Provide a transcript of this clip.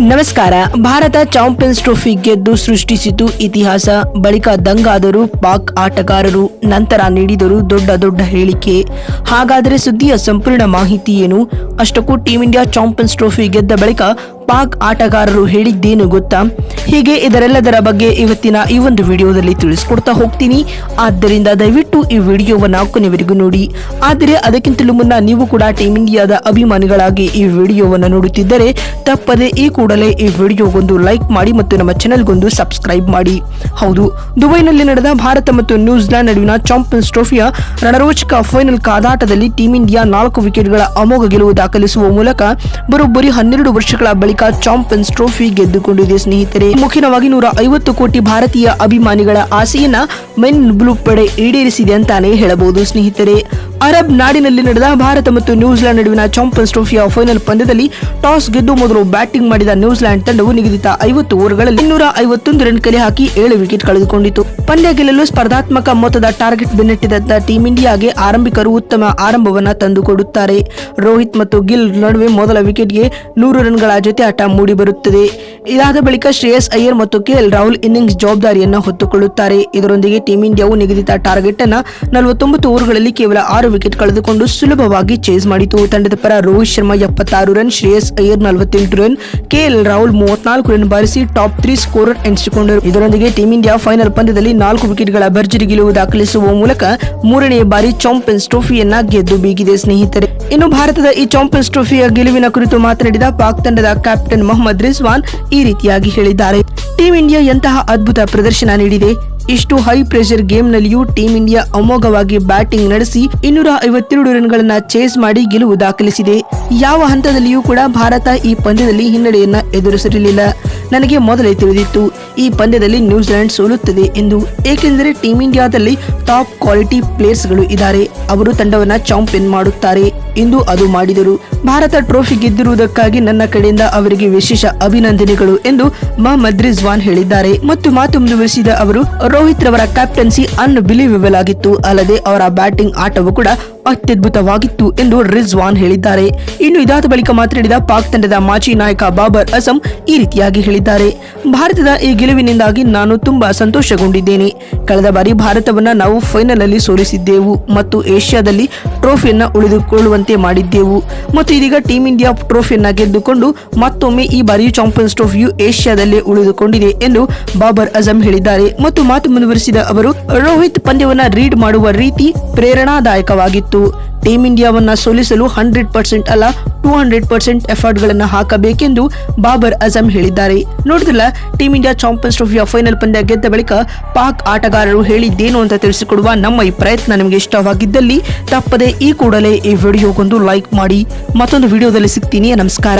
ನಮಸ್ಕಾರ. Bharat champions trophy ಗೆದ್ದು ಸೃಷ್ಟಿಸಿತು ಇತಿಹಾಸ. ಬಳಿಕ ದಂಗಾದರು ಪಾಕ್ ಆಟಗಾರರು ನಂತರ ನೀಡಿದರು ದೊಡ್ಡ ದೊಡ್ಡ ಹೇಳಿಕೆ. ಹಾಗಾದರೆ ಸುದ್ದಿಯ ಸಂಪೂರ್ಣ ಮಾಹಿತಿ ಏನು? ಅಷ್ಟಕ್ಕೂ ಟೀಂ ಇಂಡಿಯಾ ಚಾಂಪಿಯನ್ಸ್ ಟ್ರೋಫಿ ಗೆದ್ದ ಬಳಿಕ ಪಾಕ್ ಆಟಗಾರರು ಹೇಳಿದ್ದೇನು ಗೊತ್ತಾ? ಹೀಗೆ ಇದರೆಲ್ಲದರ ಬಗ್ಗೆ ಇವತ್ತಿನ ಈ ಒಂದು ವಿಡಿಯೋದಲ್ಲಿ ತಿಳಿಸ್ಕೊಡ್ತಾ ಹೋಗ್ತೀನಿ. ಆದ್ದರಿಂದ ದಯವಿಟ್ಟು ಈ ವಿಡಿಯೋವನ್ನು ಕೊನೆವರೆಗೂ ನೋಡಿ. ಆದರೆ ಅದಕ್ಕಿಂತಲೂ ಮುನ್ನ ನೀವು ಕೂಡ ಟೀಮ್ ಇಂಡಿಯಾದ ಅಭಿಮಾನಿಗಳಾಗಿ ಈ ವಿಡಿಯೋವನ್ನು ನೋಡುತ್ತಿದ್ದರೆ ತಪ್ಪದೆ ಈ ಕೂಡಲೇ ಈ ವಿಡಿಯೋಗೊಂದು ಲೈಕ್ ಮಾಡಿ ಮತ್ತು ನಮ್ಮ ಚಾನೆಲ್ಗೊಂದು ಸಬ್ಸ್ಕ್ರೈಬ್ ಮಾಡಿ. ಹೌದು, ದುಬೈನಲ್ಲಿ ನಡೆದ ಭಾರತ ಮತ್ತು ನ್ಯೂಜಿಲೆಂಡ್ ನಡುವಿನ ಚಾಂಪಿಯನ್ಸ್ ಟ್ರೋಫಿಯ ರಣರೋಚಕ ಫೈನಲ್ ಕಾದಾಟದಲ್ಲಿ ಟೀಂ ಇಂಡಿಯಾ ನಾಲ್ಕು ವಿಕೆಟ್ಗಳ ಅಮೋಘ ಗೆಲುವು ದಾಖಲಿಸುವ ಮೂಲಕ ಬರೋಬ್ಬರಿ ಹನ್ನೆರಡು ವರ್ಷಗಳ ಬಳಿಕ ಚಾಂಪಿಯನ್ಸ್ ಟ್ರೋಫಿ ಗೆದ್ದುಕೊಂಡಿದೆ ಸ್ನೇಹಿತರೆ. ಮುಖ್ಯವಾಗಿ ನೂರ ಐವತ್ತು ಕೋಟಿ ಭಾರತೀಯ ಅಭಿಮಾನಿಗಳ ಆಸೆಯನ್ನ ಮೆನ್ ಬ್ಲೂ ಪಡೆ ಈಡೇರಿಸಿದೆ ಅಂತಾನೆ ಹೇಳಬಹುದು ಸ್ನೇಹಿತರೆ. ಅರಬ್ ನಾಡಿನಲ್ಲಿ ನಡೆದ ಭಾರತ ಮತ್ತು ನ್ಯೂಜಿಲೆಂಡ್ ನಡುವಿನ ಚಾಂಪಿಯನ್ಸ್ ಟ್ರೋಫಿಯ ಫೈನಲ್ ಪಂದ್ಯದಲ್ಲಿ ಟಾಸ್ ಗೆದ್ದು ಮೊದಲು ಬ್ಯಾಟಿಂಗ್ ಮಾಡಿದ ನ್ಯೂಜಿಲೆಂಡ್ ತಂಡವು ನಿಗದಿತ ಐವತ್ತು ಓವರ್ಗಳಲ್ಲಿ ಇನ್ನೂರ ಐವತ್ತೊಂದು ರನ್ ಕಲೆ ಹಾಕಿ ಏಳು ವಿಕೆಟ್ ಕಳೆದುಕೊಂಡಿತು. ಪಂದ್ಯ ಗೆಲ್ಲಲು ಸ್ಪರ್ಧಾತ್ಮಕ ಮೊತ್ತದ ಟಾರ್ಗೆಟ್ ಬೆನ್ನಟ್ಟಿದ್ದ ಟೀಂ ಇಂಡಿಯಾಗೆ ಆರಂಭಿಕರು ಉತ್ತಮ ಆರಂಭವನ್ನ ತಂದುಕೊಡುತ್ತಾರೆ. ರೋಹಿತ್ ಮತ್ತು ಗಿಲ್ ನಡುವೆ ಮೊದಲ ವಿಕೆಟ್ಗೆ ನೂರು ರನ್ಗಳ ಜೊತೆ ಆಟ ಮೂಡಿಬರುತ್ತದೆ ಇದಾದ ಬಳಿಕ ಶ್ರೇಯಸ್ ಅಯ್ಯರ್ ಮತ್ತು ಕೆಎಲ್ ರಾಹುಲ್ ಇನ್ನಿಂಗ್ಸ್ ಜವಾಬ್ದಾರಿಯನ್ನು ಹೊತ್ತುಕೊಳ್ಳುತ್ತಾರೆ. ಇದರೊಂದಿಗೆ ಟೀಂ ಇಂಡಿಯಾವು ನಿಗದಿತ ಟಾರ್ಗೆಟ್ ಅನ್ನು ನಲವತ್ತೊಂಬತ್ತು ಓವರ್ಗಳಲ್ಲಿ ಕೇವಲ ಆರು ವಿಕೆಟ್ ಕಳೆದುಕೊಂಡು ಸುಲಭವಾಗಿ ಚೇಸ್ ಮಾಡಿತು. ತಂಡದ ಪರ ರೋಹಿತ್ ಶರ್ಮಾ ಎಪ್ಪತ್ತಾರು ರನ್, ಶ್ರೇಯಸ್ ಅಯ್ಯರ್ ನಲವತ್ತೆಂಟು ರನ್ ಕೆಎಲ್ ರಾಹುಲ್ ಮೂವತ್ನಾಲ್ಕು ರನ್ ಬಾರಿಸಿ ಟಾಪ್ ತ್ರೀ ಸ್ಕೋರ್ ಎನಿಸಿಕೊಂಡರು. ಇದರೊಂದಿಗೆ ಟೀಂ ಇಂಡಿಯಾ ಫೈನಲ್ ಪಂದ್ಯದಲ್ಲಿ ನಾಲ್ಕು ವಿಕೆಟ್ಗಳ ಭರ್ಜರಿ ಗೆಲುವು ದಾಖಲಿಸುವ ಮೂಲಕ ಮೂರನೇ ಬಾರಿ ಚಾಂಪಿಯನ್ಸ್ ಟ್ರೋಫಿಯನ್ನ ಗೆದ್ದು ಬೀಗಿದೆ ಸ್ನೇಹಿತರೆ. ಇನ್ನು ಭಾರತದ ಈ ಚಾಂಪಿಯನ್ಸ್ ಟ್ರೋಫಿಯ ಗೆಲುವಿನ ಕುರಿತು ಮಾತನಾಡಿದ ಪಾಕ್ ತಂಡದ ಕ್ಯಾಪ್ಟನ್ ಮೊಹಮ್ಮದ್ ರಿಜ್ವಾನ್ ಈ ರೀತಿಯಾಗಿ ಹೇಳಿದ್ದಾರೆ. ಟೀಂ ಇಂಡಿಯಾ ಎಂತಹ ಅದ್ಭುತ ಪ್ರದರ್ಶನ ನೀಡಿದೆ. ಇಷ್ಟು ಹೈ ಪ್ರೆಷರ್ ಗೇಮ್ನಲ್ಲಿಯೂ ಟೀಂ ಇಂಡಿಯಾ ಅಮೋಘವಾಗಿ ಬ್ಯಾಟಿಂಗ್ ನಡೆಸಿ ಇನ್ನೂರ ಐವತ್ತೆರಡು ರನ್ಗಳನ್ನ ಚೇಸ್ ಮಾಡಿ ಗೆಲುವು ದಾಖಲಿಸಿದೆ. ಯಾವ ಹಂತದಲ್ಲಿಯೂ ಕೂಡ ಭಾರತ ಈ ಪಂದ್ಯದಲ್ಲಿ ಹಿನ್ನಡೆಯನ್ನ ಎದುರಿಸಿರಲಿಲ್ಲ ನನಗೆ ಮೊದಲೇ ತಿಳಿದಿತ್ತು. ಈ ಪಂದ್ಯದಲ್ಲಿ ನ್ಯೂಜಿಲೆಂಡ್ ಸೋಲುತ್ತದೆ ಎಂದು. ಏಕೆಂದರೆ ಟೀಂ ಇಂಡಿಯಾದಲ್ಲಿ ಟಾಪ್ ಕ್ವಾಲಿಟಿ ಪ್ಲೇಯರ್ಸ್ಗಳು ಇದ್ದಾರೆ. ಅವರು ತಂಡವನ್ನ ಚಾಂಪಿಯನ್ ಮಾಡುತ್ತಾರೆ ಎಂದು ಅದು ಮಾಡಿದರು. ಭಾರತ ಟ್ರೋಫಿ ಗೆದ್ದಿರುವುದಕ್ಕಾಗಿ ನನ್ನ ಕಡೆಯಿಂದ ಅವರಿಗೆ ವಿಶೇಷ ಅಭಿನಂದನೆಗಳು ಎಂದು ಮೊಹಮ್ಮದ್ ರಿಜ್ವಾನ್ ಹೇಳಿದ್ದಾರೆ. ಮತ್ತು ಮಾತು ಮುಂದುವರಿಸಿದ ಅವರು, ರೋಹಿತ್ ರವರ ಕ್ಯಾಪ್ಟನ್ಸಿ ಅನ್ಬಿಲೀವೇಬಲ್ ಆಗಿತ್ತು. ಅಲ್ಲದೆ ಅವರ ಬ್ಯಾಟಿಂಗ್ ಆಟವು ಕೂಡ ಅತ್ಯದ್ಭುತವಾಗಿತ್ತು ಎಂದು ರಿಜ್ವಾನ್ ಹೇಳಿದ್ದಾರೆ. ಇನ್ನು ಇದಾದ ಬಳಿಕ ಮಾತನಾಡಿದ ಪಾಕ್ ತಂಡದ ಮಾಜಿ ನಾಯಕ ಬಾಬರ್ ಅಸಂ ಈ ರೀತಿಯಾಗಿ ಹೇಳಿದ್ದಾರೆ. ಭಾರತದ ಈ ಗೆಲುವಿನಿಂದಾಗಿ ನಾನು ತುಂಬಾ ಸಂತೋಷಗೊಂಡಿದ್ದೇನೆ. ಕಳೆದ ಬಾರಿ ಭಾರತವನ್ನ ನಾವು ಫೈನಲ್ ಅಲ್ಲಿ ಸೋಲಿಸಿದ್ದೆವು ಮತ್ತು ಏಷ್ಯಾದಲ್ಲಿ ಟ್ರೋಫಿಯನ್ನ ಉಳಿದುಕೊಳ್ಳುವಂತೆ ಮಾಡಿದ್ದೆವು. ಮತ್ತು ಇದೀಗ ಟೀಂ ಇಂಡಿಯಾ ಟ್ರೋಫಿಯನ್ನ ಗೆದ್ದುಕೊಂಡು ಮತ್ತೊಮ್ಮೆ ಈ ಬಾರಿ ಚಾಂಪಿಯನ್ಸ್ ಟ್ರೋಫಿಯು ಏಷ್ಯಾದಲ್ಲೇ ಉಳಿದುಕೊಂಡಿದೆ ಎಂದು ಬಾಬರ್ ಅಜಂ ಹೇಳಿದ್ದಾರೆ. ಮತ್ತು ಮಾತು ಮುಂದುವರಿಸಿದ ಅವರು, ರೋಹಿತ್ ಪಂದ್ಯವನ್ನ ರೀಡ್ ಮಾಡುವ ರೀತಿ ಪ್ರೇರಣಾದಾಯಕವಾಗಿತ್ತು. ಟೀಂ ಇಂಡಿಯಾವನ್ನ ಸೋಲಿಸಲು ಹಂಡ್ರೆಡ್ ಪರ್ಸೆಂಟ್ ಅಲ್ಲ ಟೂ ಹಂಡ್ರೆಡ್ ಪರ್ಸೆಂಟ್ ಎಫರ್ಟ್ ಗಳನ್ನ ಹಾಕಬೇಕೆಂದು ಬಾಬರ್ ಅಜಂ ಹೇಳಿದ್ದಾರೆ. ನೋಡಿದ್ರಲ್ಲ ಟೀಂ ಇಂಡಿಯಾ ಚಾಂಪಿಯನ್ಸ್ ಟ್ರೋಫಿಯ ಫೈನಲ್ ಪಂದ್ಯ ಗೆದ್ದ ಬಳಿಕ ಪಾಕ್ ಆಟಗಾರರು ಹೇಳಿದ್ದೇನು ಅಂತ ತಿಳಿಸಿಕೊಡುವ ನಮ್ಮ ಈ ಪ್ರಯತ್ನ ನಿಮಗೆ ಇಷ್ಟವಾಗಿದ್ದಲ್ಲಿ ತಪ್ಪದೆ ಈ ಕೂಡಲೇ ಈ ವಿಡಿಯೋಗೊಂದು ಲೈಕ್ ಮಾಡಿ. ಮತ್ತೊಂದು ವಿಡಿಯೋದಲ್ಲಿ ಸಿಗ್ತೀನಿ. ನಮಸ್ಕಾರ.